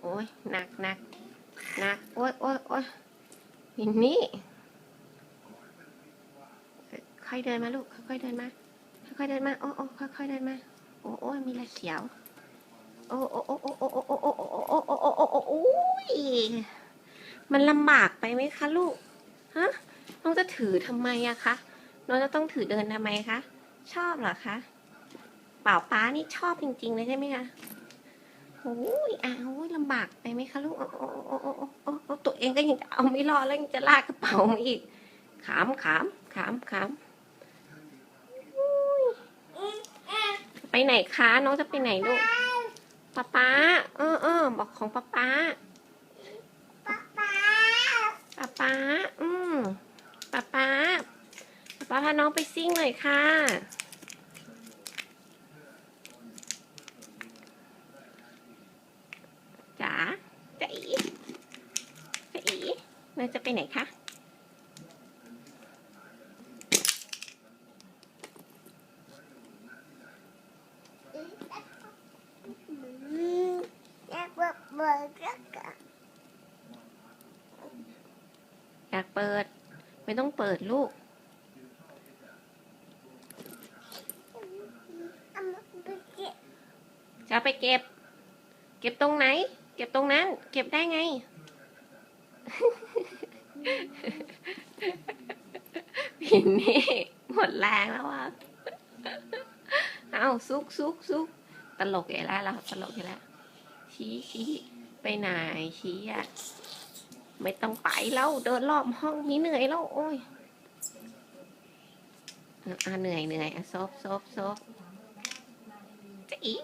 โอ้ยหนักหนักหนักโอ้ยโอ้ยโอ้ยมินนี่ค่อยเดินมาลูกค่อยๆเดินมาค่อยๆเดินมาโอ้โอ้ค่อยๆเดินมาโอ้โอ้ยมีอะไรเสียวโอ้โอ้โอ้โอ้โอ้โอ้โอ้โอ้โอ้โอ้โอ้โอ้โอ้โอ้โอ้ยมันลำบากไปไหมคะลูกฮะน้องจะถือทำไมอะคะน้องจะต้องถือเดินทำไมคะชอบเหรอคะเป่าป้านี่ชอบจริงๆเลยใช่ไหมคะ โอ้ยอ้าวลำบากไปไหมคะลูกโอ้โอ้โอ้โอ้โอ้ตัวเองก็ยังจะเอาไม่รอดแล้วยังจะลากกระเป๋ามาอีก ขามขามขามขามไปไหนคะน้องจะไปไหนลูกป๊าป๊าเออเออบอกของป๊าป๊าป๊าป๊าอืมป๊าป๊าป๊าป๊าพาน้องไปซิ่งหน่อยค่ะ จ๋าจ๋าอีจ๋าอี เราจะไปไหนคะอยากเปิด ไม่ต้องเปิดลูกจะไปเก็บ เก็บตรงไหน เก็บตรงนั้น เก็บได้ไง พินนี่หมดแรงแล้วอะเอาซุกซุกซุกตลกใหญ่แล้วเราตลกใหญ่แล้วชี้ชี้ไปไหนชี้อะไม่ต้องไปแล้วเดินรอบห้องนี้เหนื่อยแล้วโอ้ยอะอะเหนื่อยเหนื่อยอะซบซบซบจะอี